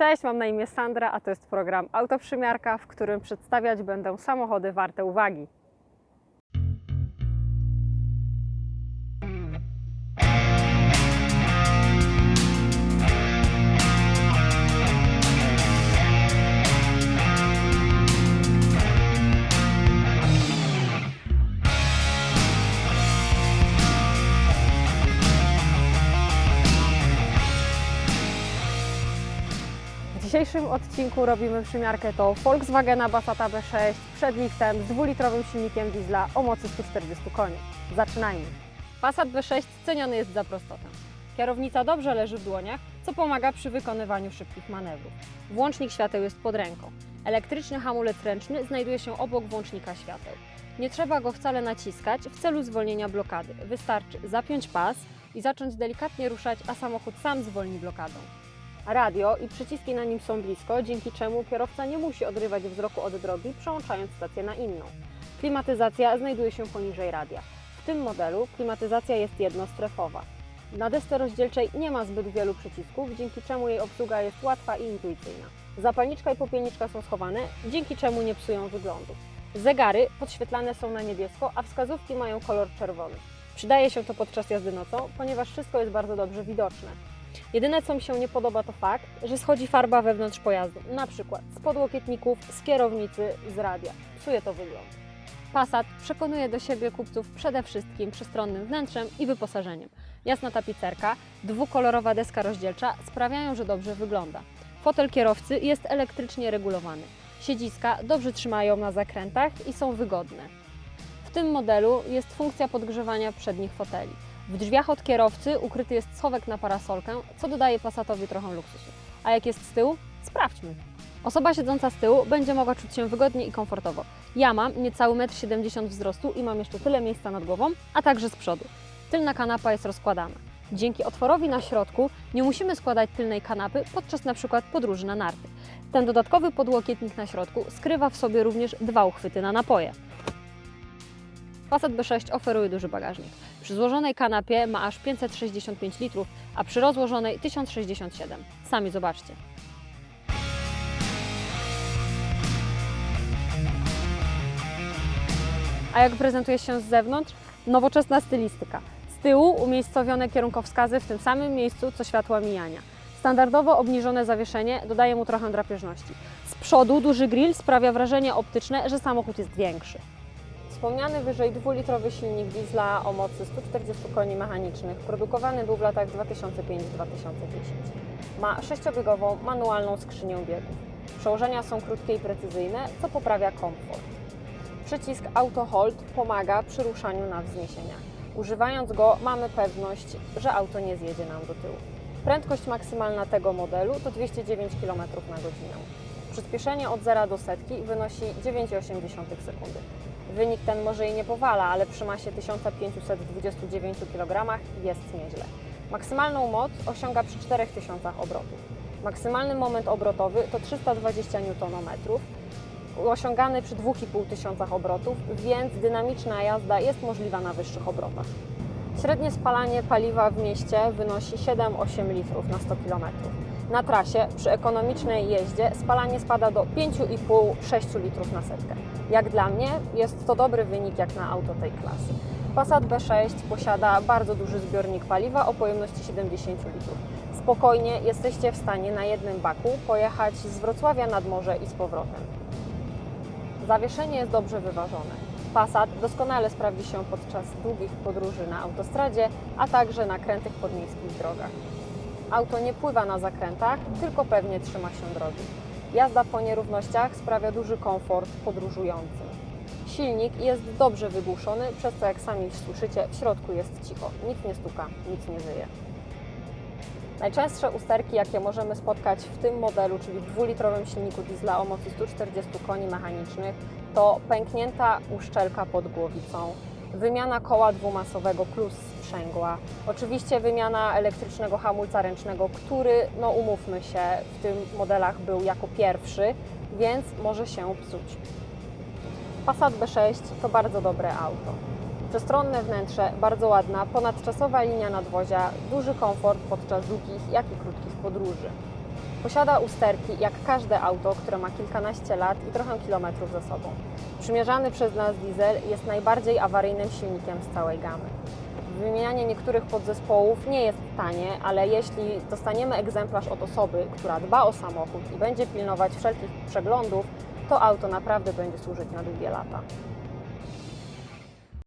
Cześć, mam na imię Sandra, a to jest program Autoprzymiarka, w którym przedstawiać będę samochody warte uwagi. W dzisiejszym odcinku robimy przymiarkę to Volkswagena Passata B6 przed liftem z dwulitrowym silnikiem diesla o mocy 140 koni. Zaczynajmy. Passat B6 ceniony jest za prostotę. Kierownica dobrze leży w dłoniach, co pomaga przy wykonywaniu szybkich manewrów. Włącznik świateł jest pod ręką. Elektryczny hamulec ręczny znajduje się obok włącznika świateł. Nie trzeba go wcale naciskać w celu zwolnienia blokady. Wystarczy zapiąć pas i zacząć delikatnie ruszać, a samochód sam zwolni blokadą. Radio i przyciski na nim są blisko, dzięki czemu kierowca nie musi odrywać wzroku od drogi, przełączając stację na inną. Klimatyzacja znajduje się poniżej radia. W tym modelu klimatyzacja jest jednostrefowa. Na desce rozdzielczej nie ma zbyt wielu przycisków, dzięki czemu jej obsługa jest łatwa i intuicyjna. Zapalniczka i popielniczka są schowane, dzięki czemu nie psują wyglądu. Zegary podświetlane są na niebiesko, a wskazówki mają kolor czerwony. Przydaje się to podczas jazdy nocą, ponieważ wszystko jest bardzo dobrze widoczne. Jedyne co mi się nie podoba to fakt, że schodzi farba wewnątrz pojazdu, na przykład z podłokietników, z kierownicy, z radia. Psuje to wygląd. Passat przekonuje do siebie kupców przede wszystkim przestronnym wnętrzem i wyposażeniem. Jasna tapicerka, dwukolorowa deska rozdzielcza sprawiają, że dobrze wygląda. Fotel kierowcy jest elektrycznie regulowany. Siedziska dobrze trzymają na zakrętach i są wygodne. W tym modelu jest funkcja podgrzewania przednich foteli. W drzwiach od kierowcy ukryty jest schowek na parasolkę, co dodaje Passatowi trochę luksusu. A jak jest z tyłu? Sprawdźmy. Osoba siedząca z tyłu będzie mogła czuć się wygodnie i komfortowo. Ja mam niecały 1,70 m wzrostu i mam jeszcze tyle miejsca nad głową, a także z przodu. Tylna kanapa jest rozkładana. Dzięki otworowi na środku nie musimy składać tylnej kanapy podczas przykład podróży na narty. Ten dodatkowy podłokietnik na środku skrywa w sobie również dwa uchwyty na napoje. Passat B6 oferuje duży bagażnik. Przy złożonej kanapie ma aż 565 litrów, a przy rozłożonej 1067. Sami zobaczcie. A jak prezentuje się z zewnątrz? Nowoczesna stylistyka. Z tyłu umiejscowione kierunkowskazy w tym samym miejscu co światła mijania. Standardowo obniżone zawieszenie dodaje mu trochę drapieżności. Z przodu duży grill sprawia wrażenie optyczne, że samochód jest większy. Wspomniany wyżej dwulitrowy silnik diesla o mocy 140 koni mechanicznych produkowany był w latach 2005-2010. Ma sześciobiegową manualną skrzynię biegów. Przełożenia są krótkie i precyzyjne, co poprawia komfort. Przycisk Auto Hold pomaga przy ruszaniu na wzniesieniach. Używając go mamy pewność, że auto nie zjedzie nam do tyłu. Prędkość maksymalna tego modelu to 209 km na godzinę. Przyspieszenie od 0 do setki wynosi 9,8 sekundy. Wynik ten może i nie powala, ale przy masie 1529 kg jest nieźle. Maksymalną moc osiąga przy 4000 obrotów. Maksymalny moment obrotowy to 320 Nm, osiągany przy 2500 obrotów, więc dynamiczna jazda jest możliwa na wyższych obrotach. Średnie spalanie paliwa w mieście wynosi 7-8 litrów na 100 km. Na trasie przy ekonomicznej jeździe spalanie spada do 5,5-6 litrów na setkę. Jak dla mnie jest to dobry wynik jak na auto tej klasy. Passat B6 posiada bardzo duży zbiornik paliwa o pojemności 70 litrów. Spokojnie jesteście w stanie na jednym baku pojechać z Wrocławia nad morze i z powrotem. Zawieszenie jest dobrze wyważone. Passat doskonale sprawdzi się podczas długich podróży na autostradzie, a także na krętych podmiejskich drogach. Auto nie pływa na zakrętach, tylko pewnie trzyma się drogi. Jazda po nierównościach sprawia duży komfort podróżującym. Silnik jest dobrze wygłuszony, przez co jak sami słyszycie, w środku jest cicho. Nic nie stuka, nic nie wyje. Najczęstsze usterki, jakie możemy spotkać w tym modelu, czyli w dwulitrowym silniku diesla o mocy 140 koni mechanicznych, to pęknięta uszczelka pod głowicą, wymiana koła dwumasowego plus sprzęgła, oczywiście wymiana elektrycznego hamulca ręcznego, który, no umówmy się, w tym modelach był jako pierwszy, więc może się psuć. Passat B6 to bardzo dobre auto. Przestronne wnętrze, bardzo ładna, ponadczasowa linia nadwozia, duży komfort podczas długich, jak i krótkich podróży. Posiada usterki jak każde auto, które ma kilkanaście lat i trochę kilometrów za sobą. Przymierzany przez nas diesel jest najbardziej awaryjnym silnikiem z całej gamy. Wymienianie niektórych podzespołów nie jest tanie, ale jeśli dostaniemy egzemplarz od osoby, która dba o samochód i będzie pilnować wszelkich przeglądów, to auto naprawdę będzie służyć na długie lata.